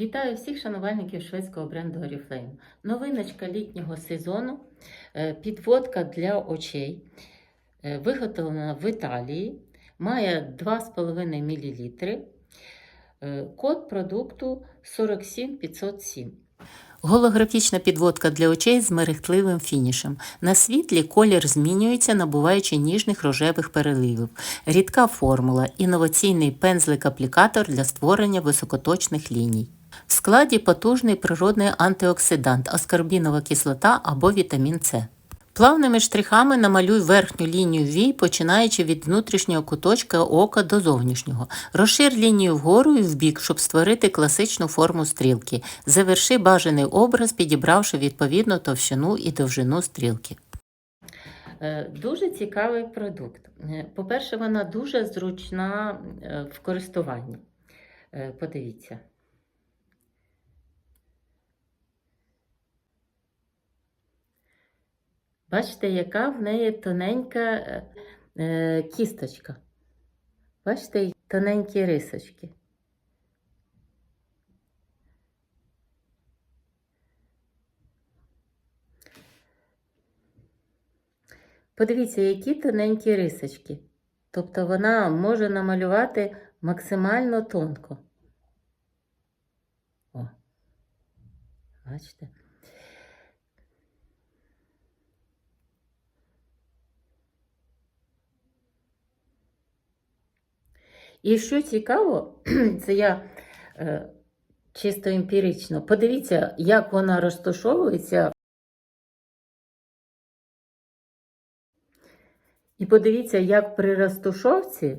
Вітаю всіх шанувальників шведського бренду Oriflame. Новиночка літнього сезону. е, Підводка для очей. е, Виготовлена в Італії. Має 2,5 мл. Е, Код продукту 47507. Голографічна підводка для очей з мерехтливим фінішем. На світлі колір змінюється, набуваючи ніжних рожевих переливів. Рідка формула, інноваційний пензлик-аплікатор для створення високоточних ліній. В складі потужний природний антиоксидант, аскорбінова кислота або вітамін С. Плавними штрихами намалюй верхню лінію вій, починаючи від внутрішнього куточка ока до зовнішнього. Розшир лінію вгору і вбік, щоб створити класичну форму стрілки. Заверши бажаний образ, підібравши відповідну товщину і довжину стрілки. Е, Дуже цікавий продукт. Е, По-перше, вона дуже зручна е, в користуванні. Подивіться. Бачите, яка в неї тоненька е, е, кісточка. Бачите, тоненькі рисочки. Подивіться, які тоненькі рисочки. Тобто вона може намалювати максимально тонко. О, бачите? І що цікаво, це я е, чисто емпірично. Подивіться, як вона розташовується. І подивіться, як при розташовці,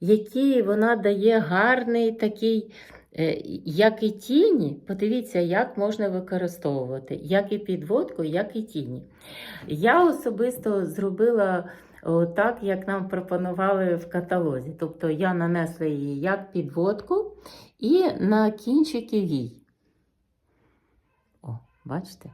який вона дає гарний такий, як і тіні. Подивіться, як можна використовувати, як і підводку, як і тіні. Я особисто зробила так, як нам пропонували в каталозі. Тобто я нанесла її як підводку і на кінчики вій. О, бачите?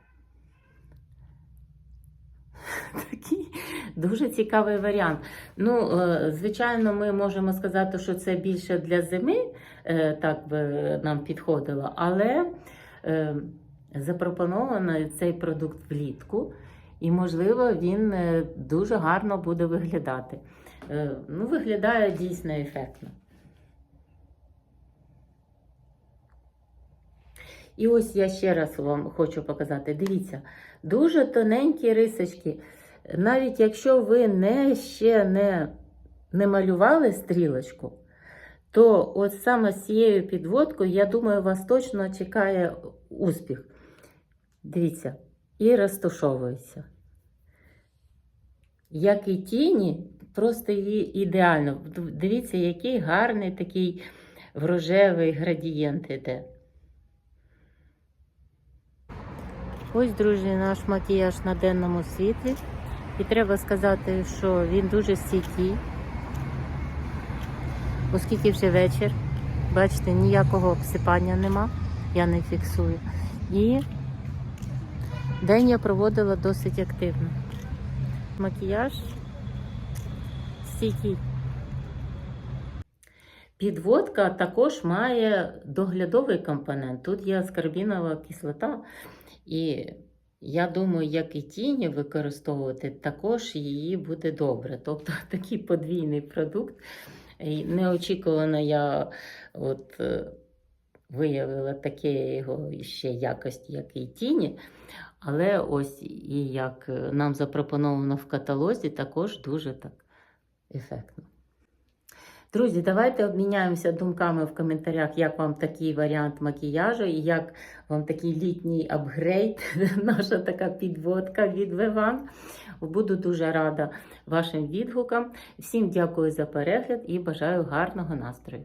Такий дуже цікавий варіант. Ну, е, звичайно, ми можемо сказати, що це більше для зими, е, так би нам підходило, але е, запропоновано цей продукт влітку. І, можливо, він дуже гарно буде виглядати. Ну, виглядає дійсно ефектно. І ось я ще раз вам хочу показати. Дивіться, дуже тоненькі рисочки. Навіть якщо ви не ще не, не малювали стрілочку, то от саме з цією підводкою, я думаю, вас точно чекає успіх. Дивіться і розташовується. Як і тіні, просто її ідеально. Дивіться, який гарний такий рожевий градієнт іде. Ось, друзі, наш макіяж на денному світлі. І треба сказати, що він дуже стійкий, оскільки вже вечір. Бачите, ніякого обсипання нема, я не фіксую. І День я проводила досить активно. Макіяж стійкий. Підводка також має доглядовий компонент. Тут є аскорбінова кислота, і я думаю, як і тіні використовувати, також її буде добре. Тобто такий подвійний продукт. Неочікувано я от, виявила таке його ще якості, як і тіні. Але ось і як нам запропоновано в каталозі, також дуже так ефектно. Друзі, давайте обміняємося думками в коментарях, як вам такий варіант макіяжу і як вам такий літній апгрейд, наша така підводка від Виван. Буду дуже рада вашим відгукам. Всім дякую за перегляд і бажаю гарного настрою.